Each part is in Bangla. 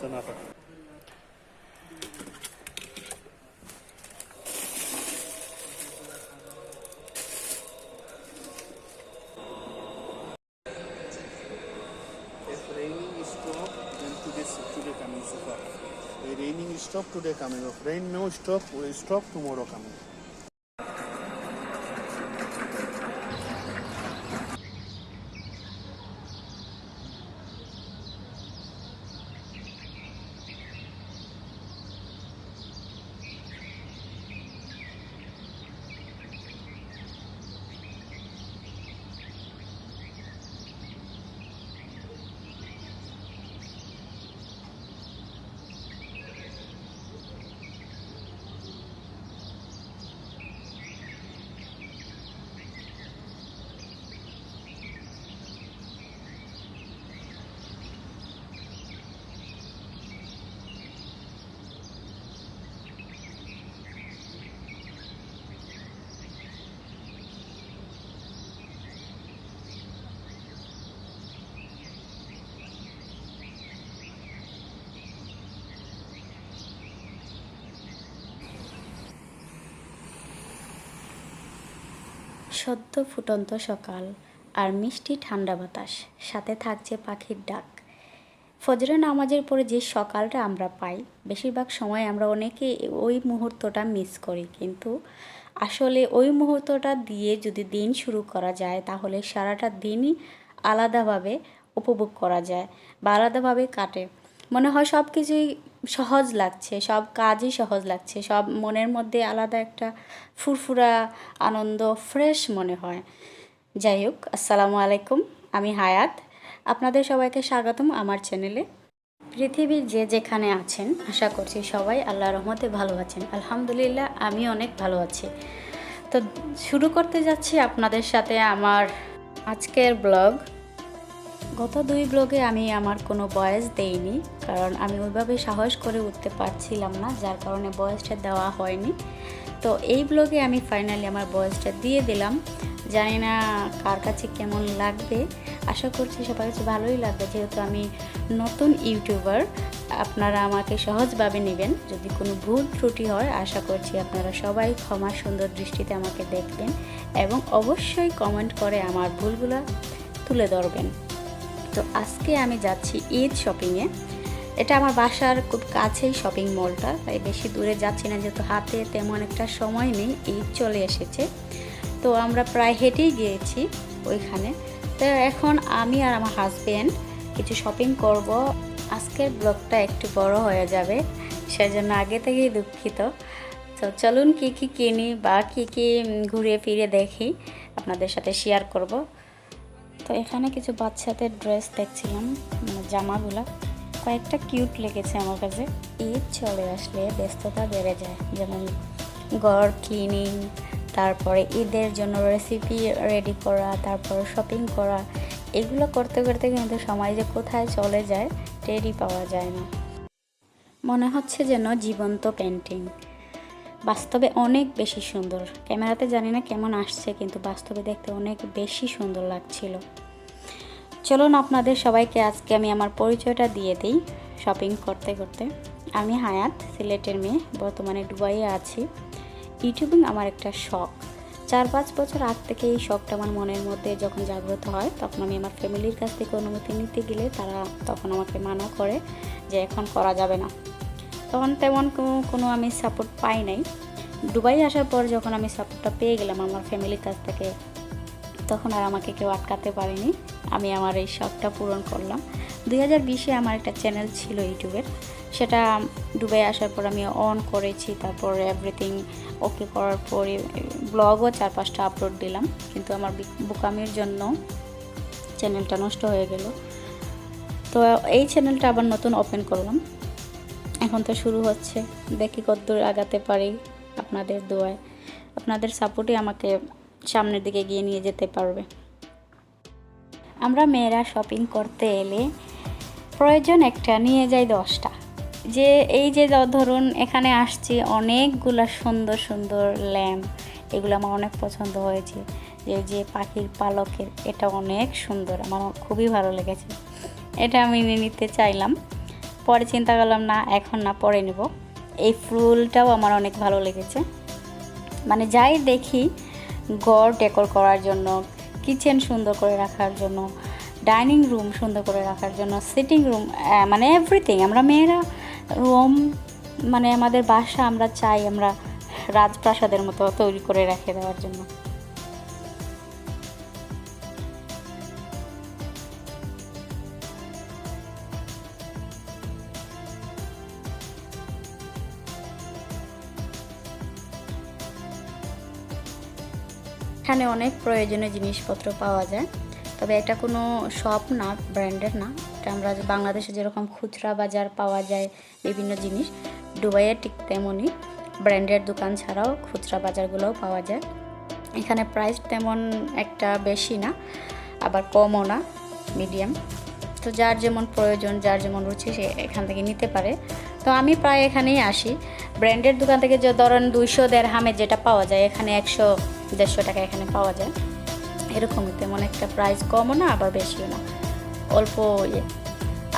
Guten Abend. If stop, today coming so far. The raining stop today coming. If rain no stop, will stop tomorrow coming. সদ্য ফুটন্ত সকাল আর মিষ্টি ঠান্ডা বাতাস, সাথে থাকছে পাখির ডাক। ফজরে নামাজের পরে যে সকালটা আমরা পাই, বেশিরভাগ সময় আমরা অনেকে ওই মুহূর্তটা মিস করি। কিন্তু আসলে ওই মুহূর্তটা দিয়ে যদি দিন শুরু করা যায়, তাহলে সারাটা দিনই আলাদাভাবে উপভোগ করা যায় বা আলাদাভাবে কাটে। মনে হয় সব কিছুই সহজ লাগছে, সব কাজই সহজ লাগছে, সব মনের মধ্যে আলাদা একটা ফুরফুরা আনন্দ ফ্রেশ মনে হয়। যাই হোক, আসসালামু আলাইকুম, আমি হায়াত। আপনাদের সবাইকে স্বাগতম আমার চ্যানেলে। পৃথিবীর যে যেখানে আছেন, আশা করছি সবাই আল্লাহ রহমতে ভালো আছেন। আলহামদুলিল্লাহ আমি অনেক ভালো আছি। তো শুরু করতে যাচ্ছি আপনাদের সাথে আমার আজকের ব্লগ। গত দুই ব্লগে আমি আমার কোনো বয়স দেইনি, কারণ আমি ওইভাবে সাহস করে উঠতে পারছিলাম না, যার কারণে বয়সটা দেওয়া হয়নি। তো এই ব্লগে আমি ফাইনালি আমার বয়সটা দিয়ে দিলাম। জানি না কার কাছে কেমন লাগবে। আশা করছি সবার কাছে ভালোই লাগবে, যেহেতু আমি নতুন ইউটিউবার, আপনারা আমাকে সহজভাবে নেবেন। যদি কোনো ভুল ত্রুটি হয়, আশা করছি আপনারা সবাই ক্ষমা সুন্দর দৃষ্টিতে আমাকে দেখবেন এবং অবশ্যই কমেন্ট করে আমার ভুলগুলো তুলে ধরবেন। তো আজকে আমি যাচ্ছি ঈদ শপিংয়ে। এটা আমার বাসার খুব কাছেই শপিং মলটা, তাই বেশি দূরে যাচ্ছি না, যেহেতু হাতে তেমন একটা সময় নেই, ঈদ চলে এসেছে। তো আমরা প্রায় হেঁটেই গিয়েছি ওইখানে। তো এখন আমি আর আমার হাজব্যান্ড কিছু শপিং করব। আজকের ব্লগটা একটু বড় হয়ে যাবে, সেজন্য আগে থেকেই দুঃখিত। তো চলুন কি কি কিনি বা কি কি ঘুরে ফিরে দেখি, আপনাদের সাথে শেয়ার করব। তো এখানে কিছু বাচ্চাদের ড্রেস দেখছিলাম মানে জামাগুলা। কয়েকটা কিউট লেগেছে আমার কাছে। ঈদ চলে আসলে ব্যস্ততা বেড়ে যায়। যেমন গড় ক্লিনিং তারপরে ঈদের জন্য রেসিপি রেডি করা, তারপরে শপিং করা। এগুলো করতে করতে কিন্তু সময় যে কোথায় চলে যায়, টেরই পাওয়া যায় না। মনে হচ্ছে যেন জীবন্ত পেন্টিং বাস্তবে অনেক বেশি সুন্দর। ক্যামেরাতে জানি না কেমন আসছে, কিন্তু বাস্তবে দেখতে অনেক বেশি সুন্দর লাগছিল। চলুন আপনাদের সবাইকে আজকে আমি আমার পরিচয়টা দিয়ে দিই শপিং করতে করতে। আমি হায়াত, সিলেটের মেয়ে, বর্তমানে দুবাইয়ে আছি। ইউটিউবিং আমার একটা শখ। চার পাঁচ বছর আগ থেকে এই শখটা আমার মনের মধ্যে যখন জাগ্রত হয়, তখন আমি আমার ফ্যামিলির কাছ থেকে অনুমতি নিতে গেলে তারা তখন আমাকে মানা করে যে এখন করা যাবে না। তখন তেমন কোনো- আমি সাপোর্ট পাই নাই। দুবাই আসার পর যখন আমি সাপোর্টটা পেয়ে গেলাম আমার ফ্যামিলির কাছ থেকে, তখন আর আমাকে কেউ আটকাতে পারেনি। আমি আমার এই শখটা পূরণ করলাম। দুই হাজার বিশে আমার একটা চ্যানেল ছিল ইউটিউবের। সেটা দুবাই আসার পর আমি অন করেছি, তারপর এভরিথিং ওকে করার পরে ব্লগও চার পাঁচটা আপলোড দিলাম। কিন্তু আমার বোকামির জন্য চ্যানেলটা নষ্ট হয়ে গেল। তো এই চ্যানেলটা আবার নতুন ওপেন করলাম। এখন তো শুরু হচ্ছে। দেখি কতদূর আগাতে পারি আপনাদের দোয়ায়। আপনাদের সাপোর্টই আমাকে সামনের দিকে গিয়ে নিয়ে যেতে পারবে। আমরা মেয়েরা শপিং করতে এলে প্রয়োজন একটা, নিয়ে যাই দশটা। যে এই যে ধরুন এখানে আসছি, অনেকগুলা সুন্দর সুন্দর ল্যাম্প, এগুলো আমার অনেক পছন্দ হয়েছে। যে যে পাখির পালকের, এটা অনেক সুন্দর, আমার খুবই ভালো লেগেছে। এটা আমি নিতে চাইলাম। পরে চিন্তা করলাম, না, এখন না, পরে নেব। এই ফুলটাও আমার অনেক ভালো লেগেছে। মানে যাই দেখি, ঘর ডেকোর করার জন্য, কিচেন সুন্দর করে রাখার জন্য, ডাইনিং রুম সুন্দর করে রাখার জন্য, সিটিং রুম মানে এভরিথিং আমরা মেয়েরা রুম মানে আমাদের বাসা আমরা চাই আমরা রাজপ্রাসাদের মতো তৈরি করে রেখে দেওয়ার জন্য। এখানে অনেক প্রয়োজনীয় জিনিসপত্র পাওয়া যায়। তবে এটা কোনো শপ না, ব্র্যান্ডের না। এটা আমরা বাংলাদেশে যেরকম খুচরা বাজার পাওয়া যায়, বিভিন্ন জিনিস দুবাইয়ে ঠিক তেমনই। ব্র্যান্ডের দোকান ছাড়াও খুচরা বাজারগুলোও পাওয়া যায়। এখানে প্রাইস তেমন একটা বেশি না, আবার কমও না মিডিয়াম তো যার যেমন প্রয়োজন, যার যেমন রুচি, সে এখান থেকে নিতে পারে। তো আমি প্রায় এখানেই আসি। ব্র্যান্ডের দোকান থেকে যে ধরেন দুইশো দেড় হামে যেটা পাওয়া যায়, এখানে একশো দেড়শো টাকা এখানে পাওয়া যায়। এরকমই তেমন একটা প্রাইস কমও না, আবার বেশিও না। অল্প ইয়ে।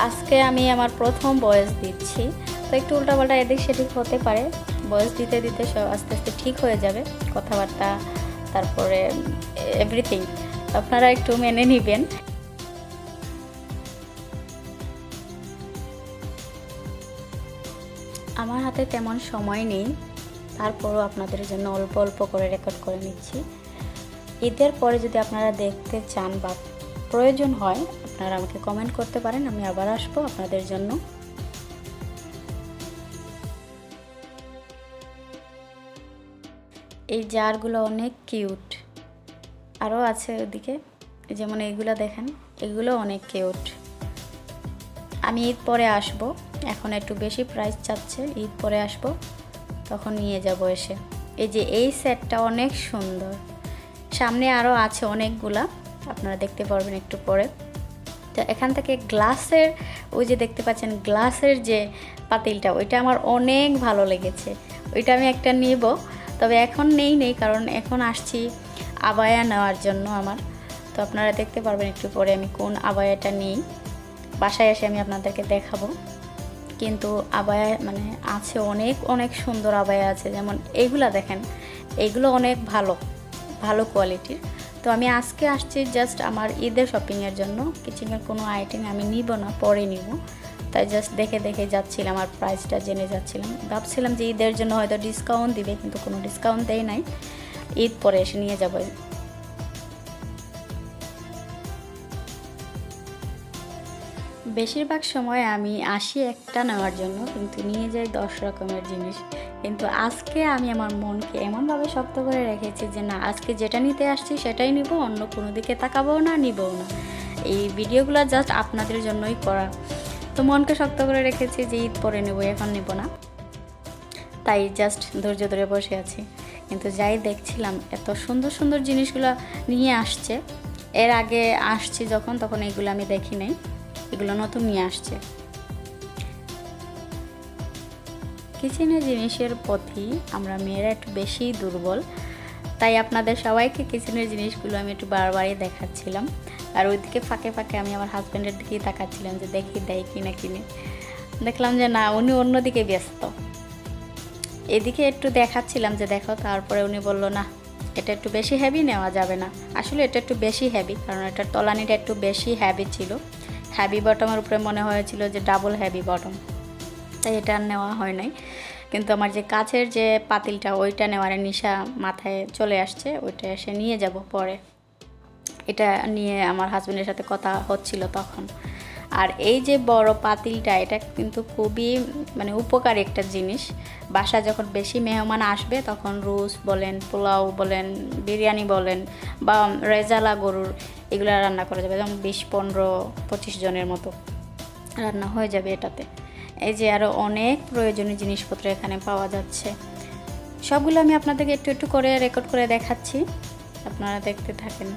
আজকে আমি আমার প্রথম বয়স দিচ্ছি। তো একটু উল্টাপাল্টা এদিক সেদিক হতে পারে। বয়স দিতে দিতে সব আস্তে আস্তে ঠিক হয়ে যাবে। কথাবার্তা, তারপরে এভরিথিং আপনারা একটু মেনে নেবেন। আমার হাতে তেমন সময় নেই। তারপরও আপনাদের জন্য অল্প অল্প করে রেকর্ড করে নিচ্ছি। ঈদের পরে যদি আপনারা দেখতে চান বা প্রয়োজন হয়, আপনারা আমাকে কমেন্ট করতে পারেন, আমি আবার আসব আপনাদের জন্য। এই জারগুলো অনেক কিউট আরও আছে ওদিকে যেমন এইগুলো দেখেন, এগুলো অনেক কিউট আমি ঈদ পরে আসব, এখন একটু বেশি প্রাইস চাচ্ছে, ঈদ পরে আসব। তখন নিয়ে যাব এসে। এই যে এই সেটটা অনেক সুন্দর। সামনে আরও আছে অনেকগুলা। আপনারা দেখতে পারবেন একটু পরে। তো এখান থেকে গ্লাসের, ওই যে দেখতে পাচ্ছেন গ্লাসের যে পাতিলটা, ওইটা আমার অনেক ভালো লেগেছে। ওইটা আমি একটা নিব। তবে এখন নেই নেই, কারণ এখন আসছি আবায়া নেওয়ার জন্য আমার। তো আপনারা দেখতে পারবেন একটু পরে আমি কোন আবায়াটা নিই। বাসায় এসে আমি আপনাদেরকে দেখাবো। কিন্তু আবায়া মানে আছে অনেক অনেক সুন্দর আবায়া আছে। যেমন এইগুলা দেখেন এগুলো অনেক ভালো ভালো কোয়ালিটির তো আমি আজকে আসছি জাস্ট আমার ঈদের শপিংয়ের জন্য। কিচেনের কোনো আইটেম আমি নিব না, পরে নিব। তাই জাস্ট দেখে দেখে যাচ্ছিলাম আর প্রাইসটা জেনে যাচ্ছিলাম। ভাবছিলাম যে ঈদের জন্য হয়তো ডিসকাউন্ট দিবে, কিন্তু কোনো ডিসকাউন্ট দেয় নাই। ঈদ পরে এসে নিয়ে যাব। বেশিরভাগ সময় আমি আসি একটা নেওয়ার জন্য, কিন্তু নিয়ে যাই দশ রকমের জিনিস। কিন্তু আজকে আমি আমার মনকে এমনভাবে শক্ত করে রেখেছি যে, না, আজকে যেটা নিতে আসছি সেটাই নিব, অন্য কোনো দিকে তাকাবো না নিবও না। এই ভিডিওগুলো জাস্ট আপনাদের জন্যই করা। তো মনকে শক্ত করে রেখেছি যে, ঈদ পরে নেব, এখন নেব না। তাই জাস্ট ধৈর্য ধরে বসে আছি। কিন্তু যাই দেখছিলাম, এত সুন্দর সুন্দর জিনিসগুলো নিয়ে আসছে। এর আগে আসছি যখন, তখন এইগুলো আমি দেখি নাই। এগুলো নতুন নিয়ে আসছে। কিচেনের জিনিসের প্রতি আমরা মেয়েরা একটু বেশি দুর্বল। তাই আপনাদের সবাইকে কিচেনের জিনিসগুলো আমি একটু বারবারই দেখাচ্ছিলাম। আর ওইদিকে ফাঁকে ফাঁকে আমি আমার হাজব্যান্ডের দিকেই তাকাচ্ছিলাম যে দেখি দেয় কিনা কিনে দেখলাম যে না, উনি অন্যদিকে ব্যস্ত। এদিকে একটু দেখাচ্ছিলাম যে দেখো, তারপরে উনি বলল, না, এটা একটু বেশি হেভি নেওয়া যাবে না। আসলে এটা একটু বেশি হেভি কারণ এটার তলানিটা একটু বেশি হ্যাভি ছিল। হ্যাভি বটমের উপরে মনে হয়েছিল যে ডাবল হ্যাভি বটম তাই এটা আর নেওয়া হয় নাই। কিন্তু আমার যে কাছের যে পাতিলটা, ওইটা নেওয়ার নিশা মাথায় চলে আসছে, ওইটা এসে নিয়ে যাব পরে। এটা নিয়ে আমার হাজব্যান্ডের সাথে কথা হচ্ছিল তখন। আর এই যে বড় পাতিলটা, এটা কিন্তু খুবই মানে উপকার একটা জিনিস। বাসা যখন বেশি মেহমান আসবে, তখন রুস বলেন, পোলাও বলেন, বিরিয়ানি বলেন, বা রেজালা গরুর এগুলো রান্না করা যাবে। যেমন বিশ, পনেরো, পঁচিশ জনের মতো রান্না হয়ে যাবে এটাতে। এই যে আরও অনেক প্রয়োজনীয় জিনিসপত্র এখানে পাওয়া যাচ্ছে। সবগুলো আমি আপনাদেরকে একটু একটু করে রেকর্ড করে দেখাচ্ছি। আপনারা দেখতে থাকেন।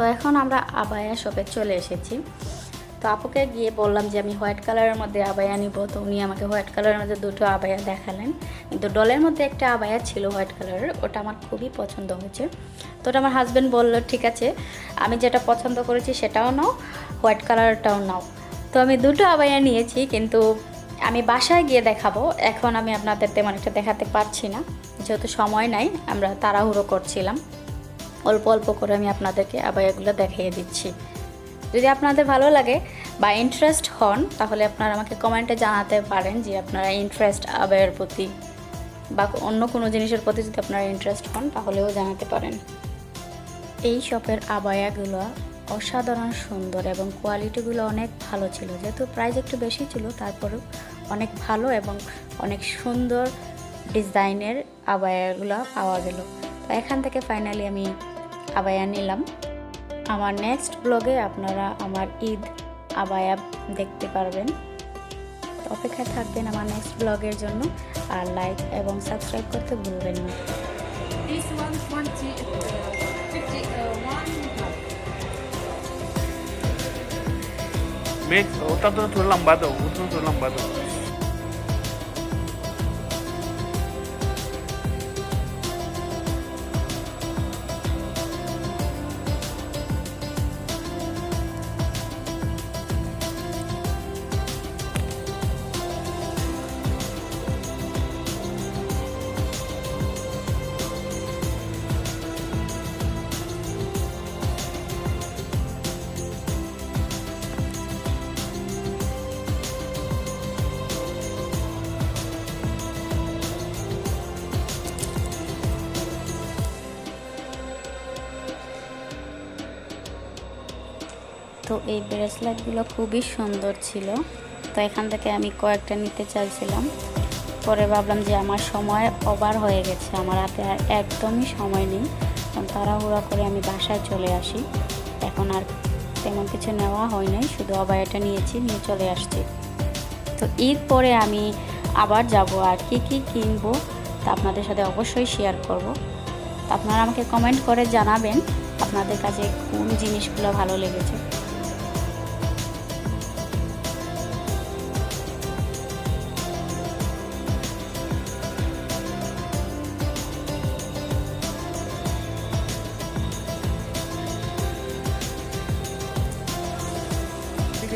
তো এখন আমরা আবায়া শপে চলে এসেছি। তো আপুকে গিয়ে বললাম যে, আমি হোয়াইট কালারের মধ্যে আবায়া নিব। তো উনি আমাকে হোয়াইট কালারের মধ্যে দুটো আবায়া দেখালেন। কিন্তু ডলের মধ্যে একটা আবায়া ছিল হোয়াইট কালারের, ওটা আমার খুবই পছন্দ হয়েছে। তো ওটা আমার হাজব্যান্ড বলল, ঠিক আছে, আমি যেটা পছন্দ করেছি সেটাও নাও, হোয়াইট কালারটাও নাও। তো আমি দুটো আবায়া নিয়েছি, কিন্তু আমি বাসায় গিয়ে দেখাবো। এখন আমি আপনাদের তেমন একটা দেখাতে পারছি না। যেহেতু সময় নাই, আমরা তাড়াহুড়ো করছিলাম। অল্প অল্প করে আমি আপনাদেরকে আবায়াগুলো দেখিয়ে দিচ্ছি। যদি আপনাদের ভালো লাগে বা ইন্টারেস্ট হন, তাহলে আপনারা আমাকে কমেন্টে জানাতে পারেন যে আপনারা ইন্টারেস্ট আবায়ের প্রতি বা অন্য কোনো জিনিসের প্রতি যদি আপনারা ইন্টারেস্ট হন, তাহলেও জানাতে পারেন। এই শপের আবায়াগুলো অসাধারণ সুন্দর এবং কোয়ালিটিগুলো অনেক ভালো ছিল। যেহেতু প্রাইস একটু বেশি ছিল, তারপরেও অনেক ভালো এবং অনেক সুন্দর ডিজাইনের আবায়াগুলো পাওয়া গেল। তো এখান থেকে ফাইনালি আমি আবায়া নিলাম। আমার নেক্সট ব্লগে আপনারা আমার ঈদ আবায়া দেখতে পারবেন। তো অপেক্ষায় থাকবেন আমার নেক্সট ব্লগের জন্য। আর লাইক এবং সাবস্ক্রাইব করতে ভুলবেন না। This one twenty, uh, uh, one. ওটা তো থোড়া লম্বা দাও ওটা তো এই ব্রেসলেটগুলো খুবই সুন্দর ছিল। তো এখান থেকে আমি কয়েকটা নিতে চাইছিলাম। পরে ভাবলাম যে আমার সময় ওভার হয়ে গেছে। আমার হাতে আর একদমই সময় নেই। কারণ তাড়াহুড়া করে আমি বাসায় চলে আসি। এখন আর তেমন কিছু নেওয়া হয় নাই। শুধু অবায়াটা নিয়েছি, নিয়ে চলে আসছি। তো ঈদ পরে আমি আবার যাব আর কি কি কিনবো তা আপনাদের সাথে অবশ্যই শেয়ার করব। আপনারা আমাকে কমেন্ট করে জানাবেন। আপনাদের কাছে কোন জিনিসগুলো ভালো লেগেছে।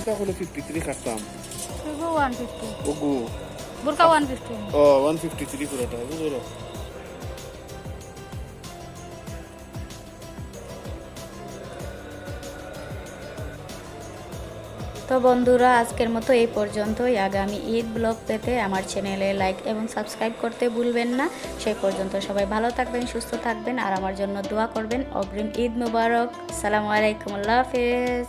টিকিটটা হলো ফিফটি থ্রি কাটতাম Sugar one ওগো। Burka one fifty. ও ওয়ান ফিফটি থ্রি পুরোটা বুঝলো তো বন্ধুরা আজকের মতো এই পর্যন্তই। আগামী ঈদ ব্লগ পেতে আমার চ্যানেলে লাইক এবং সাবস্ক্রাইব করতে ভুলবেন না। সেই পর্যন্ত সবাই ভালো থাকবেন সুস্থ থাকবেন আর আমার জন্য দোয়া করবেন। অগ্রিম ঈদ মুবারক। সালামু আলাইকুম আল্লাহ হাফেজ।